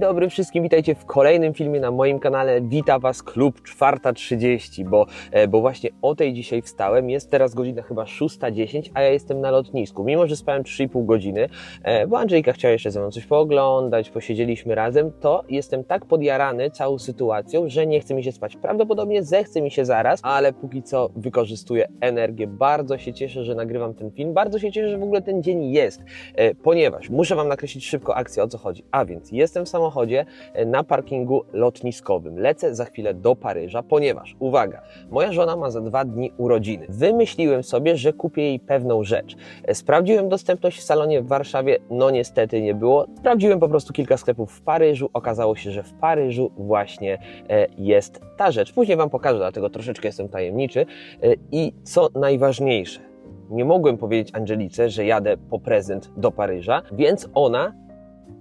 dobry wszystkim, witajcie w kolejnym filmie na moim kanale. Wita Was klub 4.30, bo, e, bo właśnie o tej dzisiaj wstałem. Jest teraz godzina chyba 6.10, a ja jestem na lotnisku. Mimo, że spałem 3,5 godziny, e, bo Andrzejka chciała jeszcze ze mną coś pooglądać, posiedzieliśmy razem, to jestem tak podjarany całą sytuacją, że nie chce mi się spać. Prawdopodobnie zechce mi się zaraz, ale póki co wykorzystuję energię. Bardzo się cieszę, że nagrywam ten film. Bardzo się cieszę, że w ogóle ten dzień jest, e, ponieważ muszę Wam nakreślić szybko akcję, o co chodzi. A więc jestem w samochodzie e, na parkingu lotniskowym. Lecę za chwilę do Paryża, ponieważ, uwaga, moja żona ma za dwa dni urodziny. Wymyśliłem sobie, że kupię jej pewną rzecz. E, Sprawdziłem dostępność w salonie w Warszawie, no niestety nie było. Sprawdziłem po prostu kilka sklepów w Paryżu. Okazało się, że w Paryżu właśnie e, jest ta rzecz. Później Wam pokażę, dlatego troszeczkę jestem tajemniczy. I co najważniejsze, nie mogłem powiedzieć Angelice, że jadę po prezent do Paryża, więc ona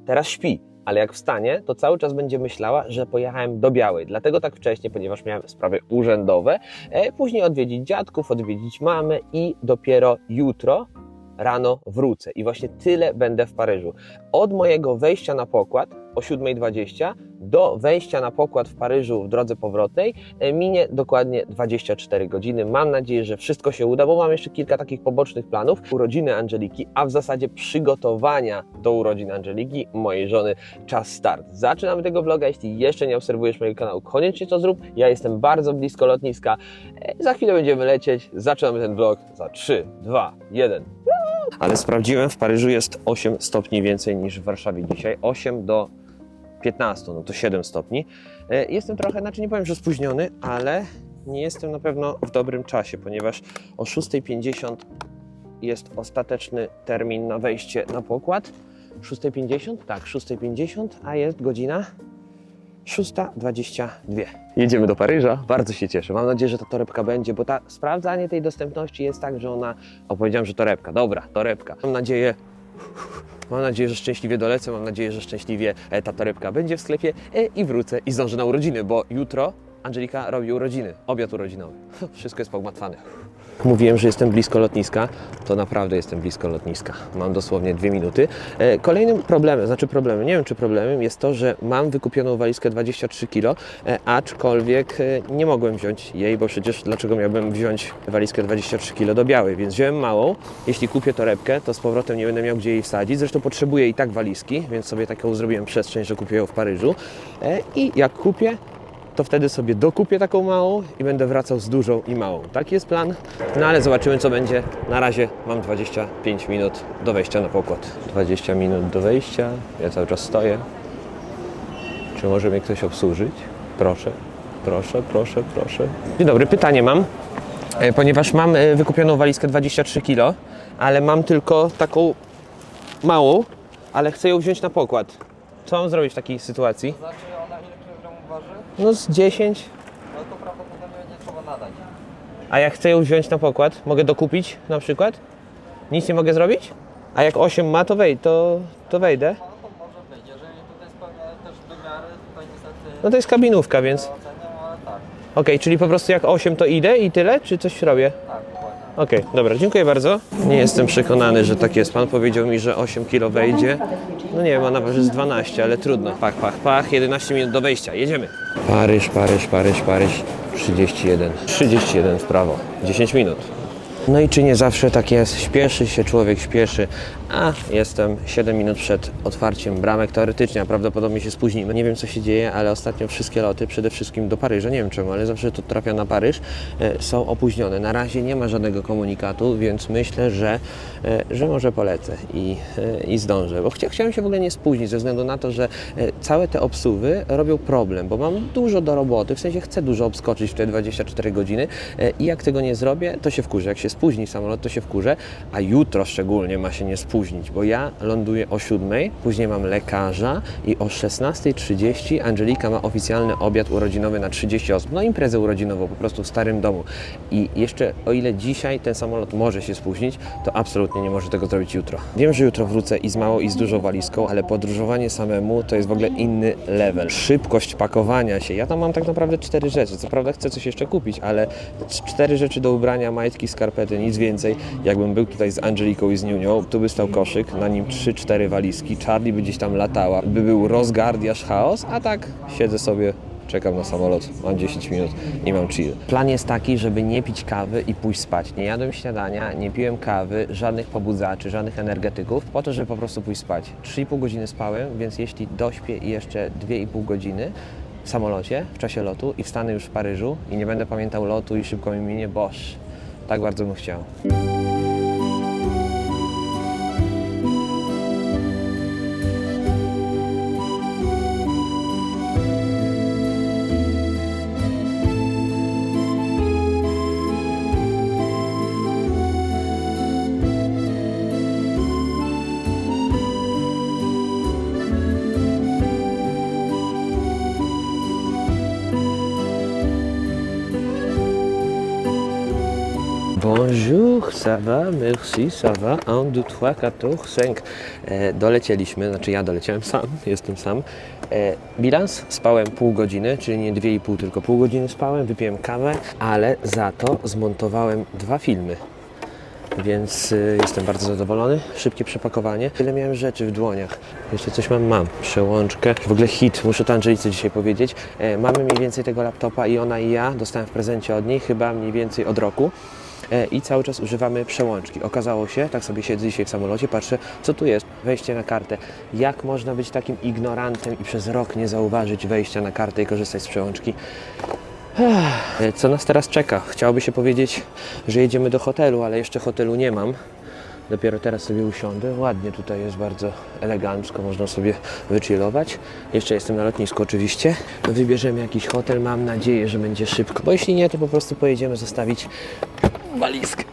teraz śpi. Ale jak wstanie, to cały czas będzie myślała, że pojechałem do Białej. Dlatego tak wcześnie, ponieważ miałem sprawy urzędowe. E, później odwiedzić dziadków, odwiedzić mamy i dopiero jutro rano wrócę. I właśnie tyle będę w Paryżu. Od mojego wejścia na pokład o 7.20 do wejścia na pokład w Paryżu w drodze powrotnej e, minie dokładnie 24 godziny. Mam nadzieję, że wszystko się uda, bo mam jeszcze kilka takich pobocznych planów. Urodziny Angeliki, a w zasadzie przygotowania do urodzin Angeliki, mojej żony. Czas start. Zaczynamy tego vloga. Jeśli jeszcze nie obserwujesz mojego kanału, koniecznie to zrób. Ja jestem bardzo blisko lotniska. E, Za chwilę będziemy lecieć. Zaczynamy ten vlog za 3, 2, 1. Ale sprawdziłem, w Paryżu jest 8 stopni więcej niż w Warszawie dzisiaj. 8 do 15, no to 7 stopni. E, Jestem trochę, znaczy nie powiem, że spóźniony, ale nie jestem na pewno w dobrym czasie, ponieważ o 6.50 jest ostateczny termin na wejście na pokład. 6.50? Tak, 6.50, a jest godzina 6.22. Jedziemy do Paryża. Bardzo się cieszę. Mam nadzieję, że ta torebka będzie, bo ta sprawdzanie tej dostępności jest tak, że ona. O, powiedziałem, że torebka. Dobra, torebka. Mam nadzieję. Mam nadzieję, że szczęśliwie dolecę. Mam nadzieję, że szczęśliwie e, ta torebka będzie w sklepie e, i wrócę i zdążę na urodziny, bo jutro Angelika robi urodziny. Obiad urodzinowy. Wszystko jest pogmatwane. Mówiłem, że jestem blisko lotniska, to naprawdę jestem blisko lotniska. Mam dosłownie dwie minuty. E, Kolejnym problemem, znaczy problemem, nie wiem czy problemem, jest to, że mam wykupioną walizkę 23 kg, e, aczkolwiek e, nie mogłem wziąć jej, bo przecież dlaczego miałbym wziąć walizkę 23 kg do białej, więc wziąłem małą. Jeśli kupię torebkę, to z powrotem nie będę miał gdzie jej wsadzić. Zresztą potrzebuję i tak walizki, więc sobie taką zrobiłem przestrzeń, że kupię ją w Paryżu. I jak kupię, to wtedy sobie dokupię taką małą i będę wracał z dużą i małą. Taki jest plan. No ale zobaczymy co będzie. Na razie mam 25 minut do wejścia na pokład. 20 minut do wejścia. Ja cały czas stoję. Czy może mnie ktoś obsłużyć? Proszę, proszę, proszę, proszę. Dzień dobry, pytanie mam. E, Ponieważ mam e, wykupioną walizkę 23 kg, ale mam tylko taką małą, ale chcę ją wziąć na pokład. Co mam zrobić w takiej sytuacji? Znaczy ona ile kilogramów waży? No z 10. No to prawdopodobnie nie trzeba nadać. A jak chcę ją wziąć na pokład, mogę dokupić na przykład? Nic nie mogę zrobić? A jak 8 ma, to, wej, to, to wejdę. No to może być. Jeżeli tutaj spełnia też wymiary, tutaj niestety No to jest kabinówka, więc... oceniam, ale tak, Okej, czyli po prostu jak 8 to idę i tyle? Czy coś robię? Okej, dobra, dziękuję bardzo. Nie jestem przekonany, że tak jest. Pan powiedział mi, że 8 kilo wejdzie. No nie wiem, a nawet jest 12, ale trudno. Pach, pach, pach, 11 minut do wejścia. Jedziemy. Paryż, Paryż, Paryż, Paryż. 31. 31 w prawo. 10 minut. No i czy nie zawsze tak jest? Śpieszy się człowiek, śpieszy. A jestem 7 minut przed otwarciem bramek. Teoretycznie, a prawdopodobnie się spóźnimy. Nie wiem co się dzieje, ale ostatnio wszystkie loty, przede wszystkim do Paryża, nie wiem czemu, ale zawsze to trafia na Paryż, e, są opóźnione. Na razie nie ma żadnego komunikatu, więc myślę, że, e, że może polecę i, e, i zdążę. Bo chcia, chciałem się w ogóle nie spóźnić ze względu na to, że całe te obsuwy robią problem, bo mam dużo do roboty, w sensie chcę dużo obskoczyć w te 24 godziny i jak tego nie zrobię, to się wkurzę. Jak się spóźni samolot, to się wkurzę, a jutro szczególnie ma się nie spóźnić, bo ja ląduję o 7, później mam lekarza i o 16.30 Angelika ma oficjalny obiad urodzinowy na 30 osób, no imprezę urodzinową po prostu w starym domu. I jeszcze o ile dzisiaj ten samolot może się spóźnić, to absolutnie nie może tego zrobić jutro. Wiem, że jutro wrócę i z małą i z dużą walizką, ale podróżowanie samemu to jest w ogóle inny level. Szybkość pakowania się. Ja tam mam tak naprawdę cztery rzeczy. Co prawda chcę coś jeszcze kupić, ale cztery rzeczy do ubrania, majtki, skarpety, nic więcej. Jakbym był tutaj z Angeliką i z Niunią, tu by stał koszyk, na nim trzy, cztery walizki, Charlie by gdzieś tam latała, by był rozgard i aż chaos, a tak siedzę sobie czekam na samolot, mam 10 minut i mam chill. Plan jest taki, żeby nie pić kawy i pójść spać. Nie jadłem śniadania, nie piłem kawy, żadnych pobudzaczy, żadnych energetyków, po to, żeby po prostu pójść spać. 3,5 godziny spałem, więc jeśli dośpię jeszcze 2,5 godziny w samolocie w czasie lotu i wstanę już w Paryżu i nie będę pamiętał lotu i szybko mi minie, boż, tak bardzo bym chciał. Ça va, merci, ça va. 1, 2, 3, 14, 5. E, dolecieliśmy, znaczy ja doleciałem sam, jestem sam. E, bilans, spałem pół godziny, czyli nie 2,5, tylko pół godziny spałem, wypiłem kawę, ale za to zmontowałem dwa filmy. Więc y, jestem bardzo zadowolony. Szybkie przepakowanie. Tyle miałem rzeczy w dłoniach. Jeszcze coś mam, mam. Przełączkę. W ogóle hit, muszę to Angelice dzisiaj powiedzieć. E, mamy mniej więcej tego laptopa i ona i ja. Dostałem w prezencie od niej, chyba mniej więcej od roku. E, I cały czas używamy przełączki. Okazało się, tak sobie siedzę dzisiaj w samolocie, patrzę, co tu jest, wejście na kartę. Jak można być takim ignorantem i przez rok nie zauważyć wejścia na kartę i korzystać z przełączki? E, Co nas teraz czeka? Chciałoby się powiedzieć, że jedziemy do hotelu, ale jeszcze hotelu nie mam. Dopiero teraz sobie usiądę. Ładnie tutaj jest bardzo elegancko, można sobie wychillować. Jeszcze jestem na lotnisku oczywiście. Wybierzemy jakiś hotel, mam nadzieję, że będzie szybko. Bo jeśli nie, to po prostu pojedziemy zostawić walizkę.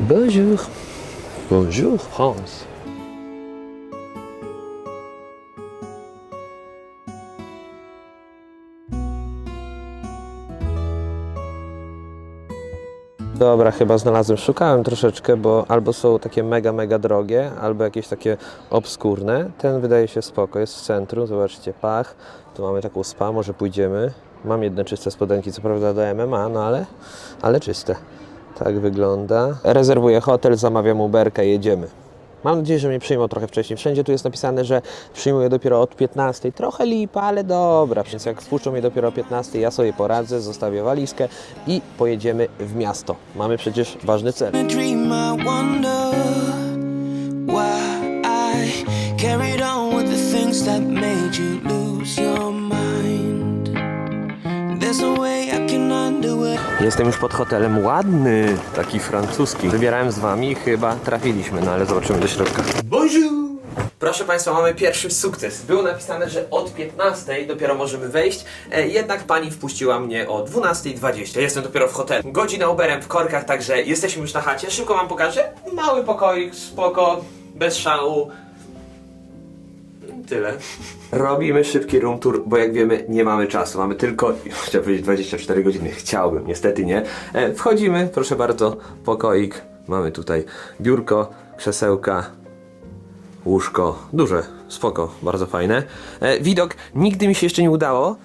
Bonjour. Bonjour France. Dobra, chyba znalazłem. Szukałem troszeczkę, bo albo są takie mega, mega drogie, albo jakieś takie obskurne. Ten wydaje się spoko, jest w centrum, zobaczcie, pach. Tu mamy taką spa, może pójdziemy. Mam jedne czyste spodenki, co prawda do MMA, no ale, ale czyste. Tak wygląda. Rezerwuję hotel, zamawiam Uberkę, jedziemy. Mam nadzieję, że mnie przyjmą trochę wcześniej. Wszędzie tu jest napisane, że przyjmuję dopiero od 15. Trochę lipa, ale dobra. Więc jak wpuszczą mnie dopiero o 15, ja sobie poradzę, zostawię walizkę i pojedziemy w miasto. Mamy przecież ważny cel. carried on with the things that made you lose Jestem już pod hotelem. Ładny, taki francuski. Wybierałem z Wami i chyba trafiliśmy, no ale zobaczymy do środka. Bonjour! Proszę Państwa, mamy pierwszy sukces. Było napisane, że od 15 dopiero możemy wejść, e, jednak Pani wpuściła mnie o 12.20. Jestem dopiero w hotelu. Godzina Uberem w korkach, także jesteśmy już na chacie. Szybko Wam pokażę. Mały pokoik, spoko, bez szału. Tyle. Robimy szybki room tour, bo jak wiemy, nie mamy czasu. Mamy tylko, chciałem powiedzieć 24 godziny. Chciałbym, niestety nie. E, wchodzimy, proszę bardzo, pokoik. Mamy tutaj biurko, krzesełka, łóżko. Duże, spoko, bardzo fajne. E, widok, nigdy mi się jeszcze nie udało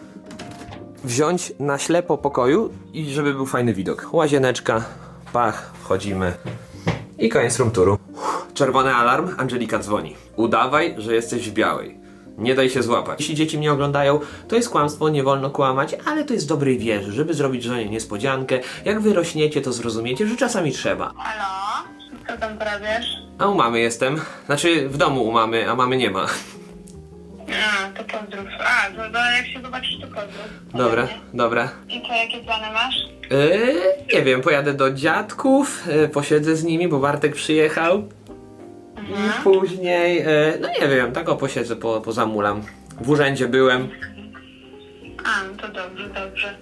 wziąć na ślepo pokoju i żeby był fajny widok. Łazieneczka, pach, wchodzimy. I koniec room touru. Czerwony alarm, Angelika dzwoni. Udawaj, że jesteś w białej. Nie daj się złapać. Jeśli dzieci mnie oglądają, to jest kłamstwo, nie wolno kłamać, ale to jest dobrej wierze, żeby zrobić żonie niespodziankę. Jak wyrośniecie, to zrozumiecie, że czasami trzeba. Halo? Co tam porabiasz? A u mamy jestem. Znaczy w domu u mamy, a mamy nie ma. A, to pozdrów. A, to, to jak się zobaczysz, to pozdrów. Dobra, dobra. I co, jakie plany masz? Yy, nie wiem, pojadę do dziadków, yy, posiedzę z nimi, bo Bartek przyjechał. I później, yy, no nie wiem, tak o posiedzę, po, pozamulam. W urzędzie byłem. A, no to dobrze, dobrze.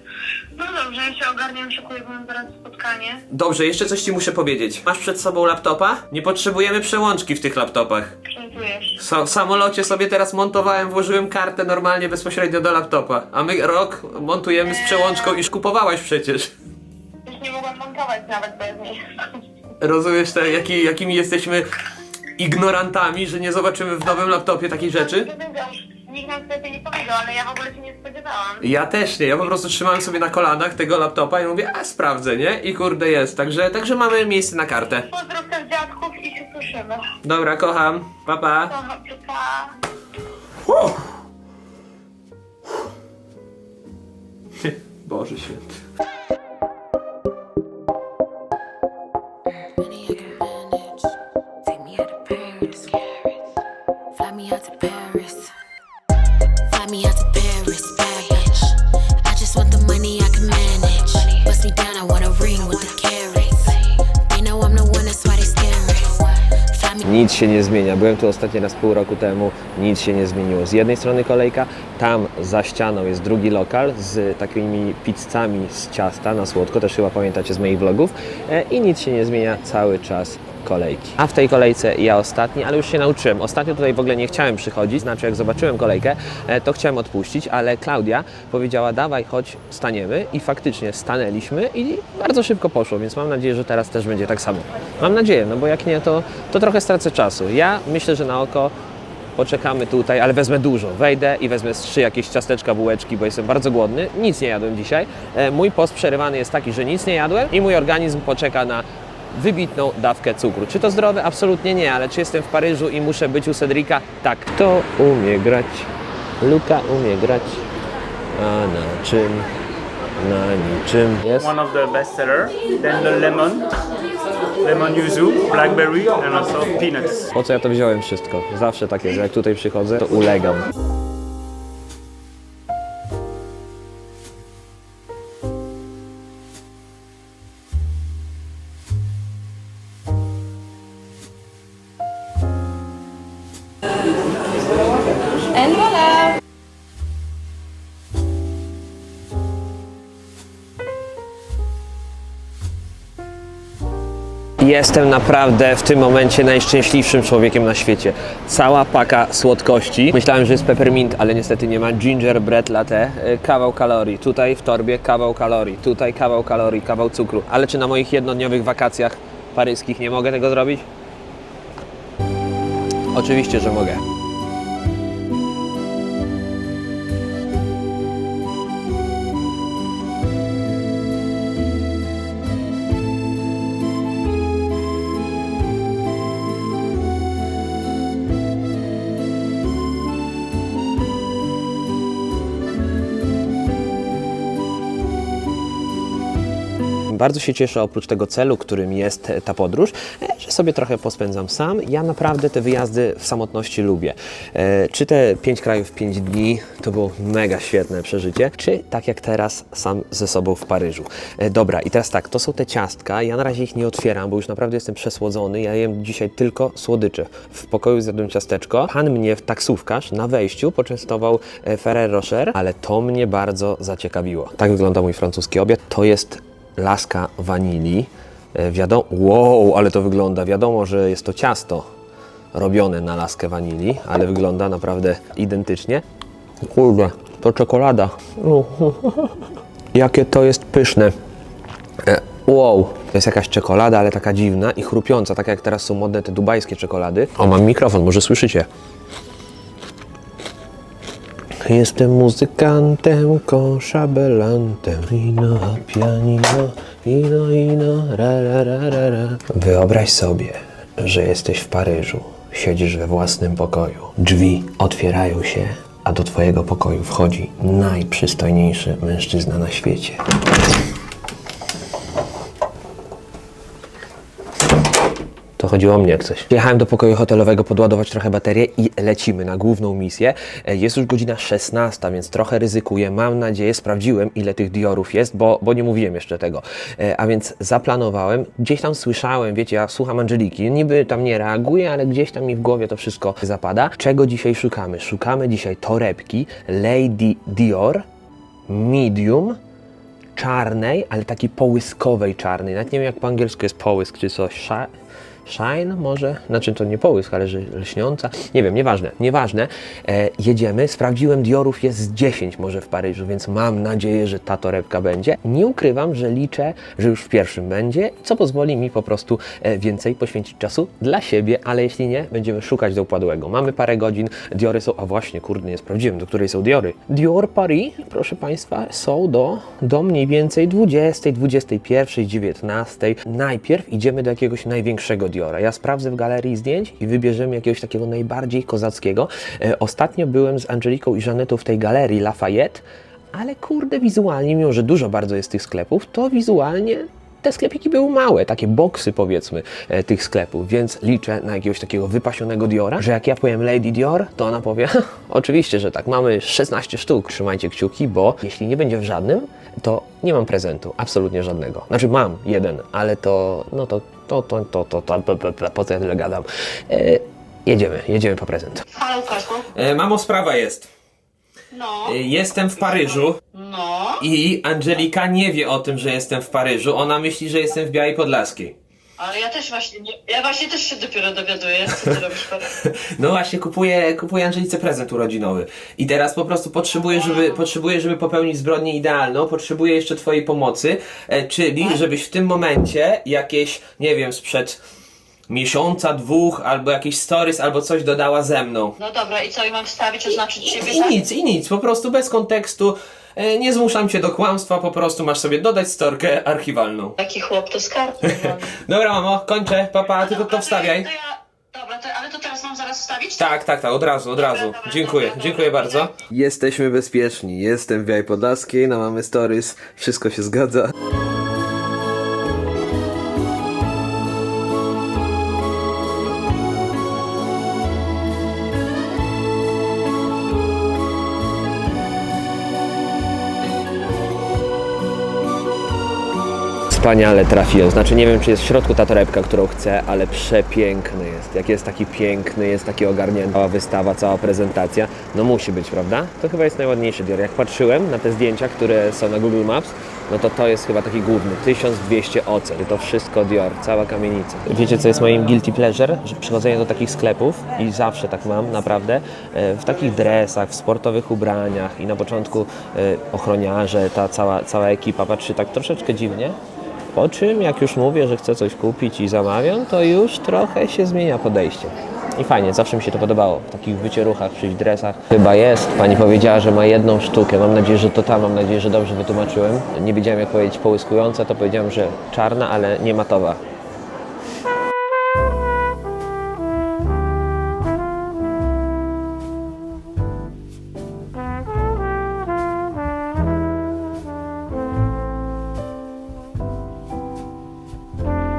No dobrze, ja się ogarniam, szykuję, bo mam teraz spotkanie. Dobrze, jeszcze coś ci muszę powiedzieć. Masz przed sobą laptopa? Nie potrzebujemy przełączki w tych laptopach. Przentujesz. Sa- w samolocie sobie teraz montowałem, włożyłem kartę normalnie bezpośrednio do laptopa. A my rok montujemy z przełączką i kupowałaś przecież. Już nie mogłam montować nawet bez niej. Rozumiesz, te, jaki, jakimi jesteśmy ignorantami, że nie zobaczymy w nowym laptopie takiej rzeczy? Nikt nam wtedy nie powiedział, ale ja w ogóle się nie spodziewałam. Ja też nie, ja po prostu trzymałem sobie na kolanach tego laptopa i mówię, a sprawdzę, nie? I kurde jest, także, także mamy miejsce na kartę. Pozdrów też dziadków i się słyszymy. Dobra, kocham, pa pa. Kocham cię, pa. Boże święty. Nic się nie zmienia. Byłem tu ostatni raz pół roku temu, nic się nie zmieniło. Z jednej strony kolejka, tam za ścianą jest drugi lokal z takimi pizzami z ciasta na słodko, też chyba pamiętacie z moich vlogów. E, I nic się nie zmienia cały czas kolejki. A w tej kolejce ja ostatni, ale już się nauczyłem. Ostatnio tutaj w ogóle nie chciałem przychodzić, znaczy jak zobaczyłem kolejkę, e, to chciałem odpuścić, ale Klaudia powiedziała dawaj, chodź, staniemy i faktycznie stanęliśmy i bardzo szybko poszło, więc mam nadzieję, że teraz też będzie tak samo. Mam nadzieję, no bo jak nie, to, to trochę stracę czasu. Ja myślę, że na oko poczekamy tutaj, ale wezmę dużo. Wejdę i wezmę z trzy jakieś ciasteczka, bułeczki, bo jestem bardzo głodny. Nic nie jadłem dzisiaj. E, Mój post przerywany jest taki, że nic nie jadłem i mój organizm poczeka na wybitną dawkę cukru. Czy to zdrowe? Absolutnie nie, ale czy jestem w Paryżu i muszę być u Cedrika? Tak. Kto umie grać? Luka umie grać. A na czym? Na niczym. Jest. one of the best seller. Then the lemon, lemon yuzu, blackberry, and also peanuts. Po co ja to wziąłem wszystko? Zawsze tak jest, że jak tutaj przychodzę, to ulegam. Jestem naprawdę w tym momencie najszczęśliwszym człowiekiem na świecie. Cała paka słodkości. Myślałem, że jest peppermint, ale niestety nie ma gingerbread latte. E, Kawał kalorii. Tutaj w torbie kawał kalorii. Tutaj kawał kalorii, kawał cukru. Ale czy na moich jednodniowych wakacjach paryskich nie mogę tego zrobić? Oczywiście, że mogę. Bardzo się cieszę oprócz tego celu, którym jest ta podróż, e, że sobie trochę pospędzam sam. Ja naprawdę te wyjazdy w samotności lubię. E, Czy te pięć krajów, pięć dni to było mega świetne przeżycie, czy tak jak teraz sam ze sobą w Paryżu. E, Dobra, i teraz tak, to są te ciastka. Ja na razie ich nie otwieram, bo już naprawdę jestem przesłodzony. Ja jem dzisiaj tylko słodycze. W pokoju zjadłem ciasteczko. Pan mnie, taksówkarz, na wejściu poczęstował Ferrero Rocher, ale to mnie bardzo zaciekawiło. Tak wygląda mój francuski obiad. To jest laska wanilii. E, Wiadomo, wow, ale to wygląda. Wiadomo, że jest to ciasto robione na laskę wanilii, ale wygląda naprawdę identycznie. Kurde, to czekolada. Jakie to jest pyszne. E, Wow, to jest jakaś czekolada, ale taka dziwna i chrupiąca, tak jak teraz są modne te dubajskie czekolady. O, mam mikrofon, może słyszycie. Jestem muzykantem, konszabelantem, ino, pianino, ino, ino, ra, ra, ra, ra, ra. Wyobraź sobie, że jesteś w Paryżu, siedzisz we własnym pokoju, drzwi otwierają się, a do twojego pokoju wchodzi najprzystojniejszy mężczyzna na świecie. To chodziło o mnie jak coś. Jechałem do pokoju hotelowego podładować trochę baterię i lecimy na główną misję. E, Jest już godzina 16, więc trochę ryzykuję. Mam nadzieję, sprawdziłem ile tych diorów jest, bo, bo nie mówiłem jeszcze tego. E, A więc zaplanowałem, gdzieś tam słyszałem, wiecie, ja słucham Angeliki, niby tam nie reaguję, ale gdzieś tam mi w głowie to wszystko zapada. Czego dzisiaj szukamy? Szukamy dzisiaj torebki Lady Dior Medium czarnej, ale takiej połyskowej czarnej. Nawet nie wiem jak po angielsku jest połysk, czy coś. Shine może? Znaczy to nie połysk, ale lśniąca. Nie wiem, nieważne, nieważne. E, jedziemy, sprawdziłem, Diorów jest z 10 może w Paryżu, więc mam nadzieję, że ta torebka będzie. Nie ukrywam, że liczę, że już w pierwszym będzie, co pozwoli mi po prostu e, więcej poświęcić czasu dla siebie, ale jeśli nie, będziemy szukać do upadłego. Mamy parę godzin, Diory są, a właśnie, kurde, nie sprawdziłem, do której są Diory. Dior Paris, proszę Państwa, są do, do mniej więcej 20, 21, 19. Najpierw idziemy do jakiegoś największego Diora. Ja sprawdzę w galerii zdjęć i wybierzemy jakiegoś takiego najbardziej kozackiego. E, ostatnio byłem z Angeliką i Żanetą w tej galerii Lafayette, ale kurde, wizualnie, mimo że dużo bardzo jest tych sklepów, to wizualnie te sklepiki były małe, takie boksy powiedzmy e, tych sklepów, więc liczę na jakiegoś takiego wypasionego Diora, że jak ja powiem Lady Dior, to ona powie, oczywiście, że tak, mamy 16 sztuk, trzymajcie kciuki, bo jeśli nie będzie w żadnym, to nie mam prezentu, absolutnie żadnego. Znaczy mam jeden, ale to, no to, to, to, to, to, to, to, to, to po co ja tyle gadam. E, jedziemy, jedziemy po prezent. Halo? E, mamo, sprawa jest. No, E, Jestem w Paryżu. no. I Angelika nie wie o tym, że jestem w Paryżu. Ona myśli, że jestem w Białej Podlaskiej. Ale ja też właśnie nie, ja właśnie też się dopiero dowiaduję, co ty robisz? No właśnie, kupuję, kupuję Angelice prezent urodzinowy. I teraz po prostu potrzebuję, żeby, potrzebuję, żeby popełnić zbrodnię idealną. Potrzebuję jeszcze Twojej pomocy. E, czyli, żebyś w tym momencie jakieś, nie wiem, sprzed miesiąca, dwóch, albo jakieś stories, albo coś dodała ze mną. No dobra, i co, i mam wstawić, oznaczyć siebie, I tak? nic, i nic, po prostu bez kontekstu. E, nie zmuszam Cię do kłamstwa, po prostu masz sobie dodać storkę archiwalną. Taki chłop to skarb. no. Dobra, mamo, kończę. Papa, tylko Dobra, to wstawiaj. To ja, dobra, to, ale to teraz mam zaraz wstawić? Tak, tak, tak, od razu, od razu. dobra, Dziękuję, dobra, dziękuję dobra. bardzo. Jesteśmy bezpieczni. Jestem w Białej Podlaskiej, na mamy stories, wszystko się zgadza. Wspaniale trafiłem. Znaczy nie wiem, czy jest w środku ta torebka, którą chcę, ale przepiękny jest. Jak jest taki piękny, jest taki ogarnięty. Cała wystawa, cała prezentacja. No musi być, prawda? To chyba jest najładniejszy Dior. Jak patrzyłem na te zdjęcia, które są na Google Maps, no to to jest chyba taki główny. 1200 ocen. To wszystko Dior, cała kamienica. Wiecie, co jest moim guilty pleasure? Że przychodzenie do takich sklepów i zawsze tak mam, naprawdę, e, w takich dresach, w sportowych ubraniach i na początku e, ochroniarze, ta cała, cała ekipa patrzy tak troszeczkę dziwnie, po czym, jak już mówię, że chcę coś kupić i zamawiam, to już trochę się zmienia podejście. I fajnie, zawsze mi się to podobało. W takich wycieruchach, czy w dresach. Chyba jest. Pani powiedziała, że ma jedną sztukę. Mam nadzieję, że to ta. Mam nadzieję, że dobrze wytłumaczyłem. Nie wiedziałem, jak powiedzieć połyskująca, to powiedziałem, że czarna, ale nie matowa.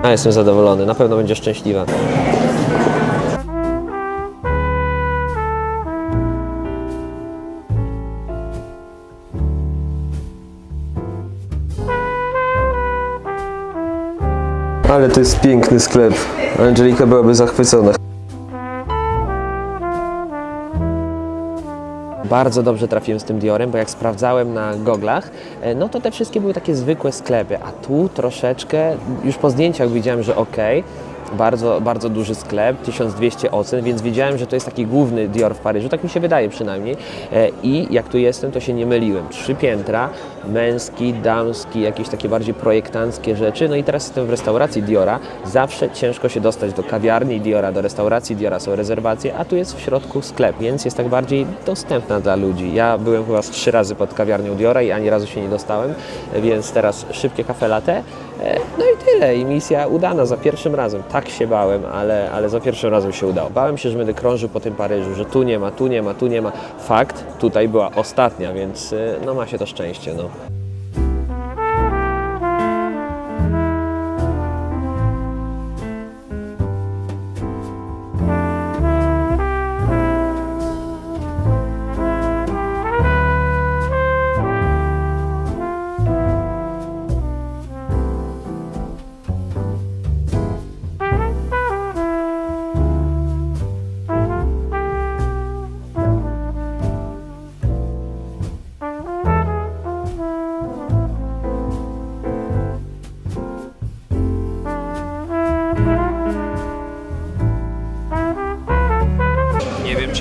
A jestem zadowolony, na pewno będzie szczęśliwa. Ale to jest piękny sklep. Angelika byłaby zachwycona. Bardzo dobrze trafiłem z tym Diorem, bo jak sprawdzałem na goglach, e, no to te wszystkie były takie zwykłe sklepy, a tu troszeczkę, już po zdjęciach widziałem, że ok, bardzo, bardzo duży sklep, 1200 ocen, więc wiedziałem, że to jest taki główny Dior w Paryżu, tak mi się wydaje przynajmniej. E, I jak tu jestem, to się nie myliłem. Trzy piętra, męski, damski, jakieś takie bardziej projektanckie rzeczy. No i teraz jestem w restauracji Diora. Zawsze ciężko się dostać do kawiarni Diora, do restauracji Diora są rezerwacje, a tu jest w środku sklep, więc jest tak bardziej dostępna dla ludzi. Ja byłem chyba trzy razy pod kawiarnią Diora i ani razu się nie dostałem, więc teraz szybkie kafe latte. E, No i tyle. I misja udana za pierwszym razem. Tak się bałem, ale, ale za pierwszym razem się udało. Bałem się, że będę krążył po tym Paryżu, że tu nie ma, tu nie ma, tu nie ma. Fakt, tutaj była ostatnia, więc y, no ma się to szczęście. No.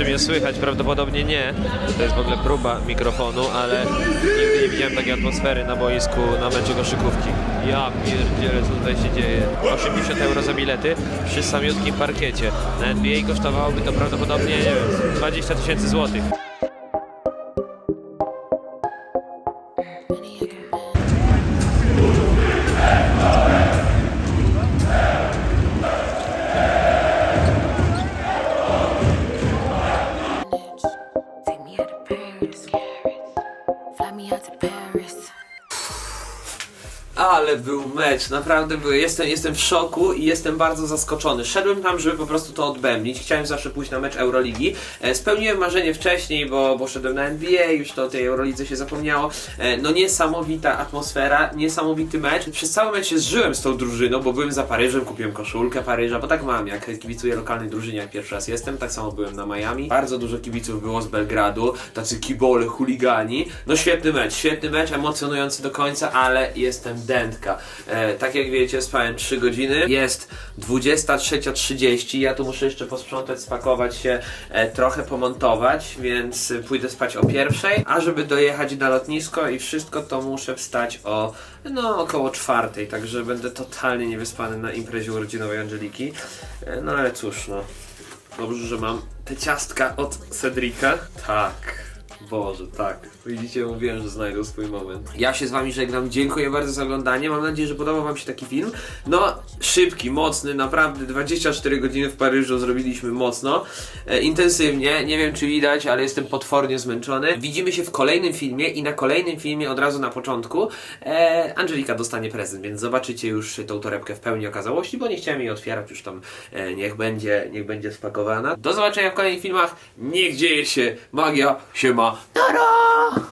Będzie słychać, prawdopodobnie nie. To jest w ogóle próba mikrofonu, ale nigdy nie widziałem takiej atmosfery na boisku na meczu koszykówki. Ja pierdzielę, co tutaj się dzieje. 80 euro za bilety przy samiutkim parkiecie. Na NBA kosztowałoby to prawdopodobnie, nie wiem, 20 tysięcy złotych. Mecz, naprawdę. Jestem, jestem w szoku i jestem bardzo zaskoczony. Szedłem tam, żeby po prostu to odbębnić. Chciałem zawsze pójść na mecz Euroligi. E, spełniłem marzenie wcześniej, bo, bo szedłem na NBA, już to o tej Eurolidze się zapomniało. E, no niesamowita atmosfera, niesamowity mecz. Przez cały mecz się zżyłem z tą drużyną, bo byłem za Paryżem, kupiłem koszulkę Paryża, bo tak mam, jak kibicuję lokalnej drużynie, jak pierwszy raz jestem. Tak samo byłem na Miami. Bardzo dużo kibiców było z Belgradu, tacy kibole, chuligani. No świetny mecz, świetny mecz, emocjonujący do końca, ale jestem dętka. E, tak jak wiecie, spałem 3 godziny. Jest 23.30. Ja tu muszę jeszcze posprzątać, spakować się, e, trochę pomontować, więc pójdę spać o pierwszej. A żeby dojechać na lotnisko i wszystko, to muszę wstać o no około czwartej, także będę totalnie niewyspany na imprezie urodzinowej Angeliki. E, no ale cóż, no. Dobrze, że mam te ciastka od Cedrika. Tak. Boże, tak. Widzicie, mówiłem, że znajdą swój moment. Ja się z wami żegnam. Dziękuję bardzo za oglądanie. Mam nadzieję, że podobał wam się taki film. No, szybki, mocny, naprawdę 24 godziny w Paryżu zrobiliśmy mocno, e, intensywnie. Nie wiem, czy widać, ale jestem potwornie zmęczony. Widzimy się w kolejnym filmie i na kolejnym filmie od razu na początku e, Angelika dostanie prezent, więc zobaczycie już tą torebkę w pełni okazałości, bo nie chciałem jej otwierać, już tam e, niech będzie, niech będzie spakowana. Do zobaczenia w kolejnych filmach. Niech dzieje się magia, siema. ら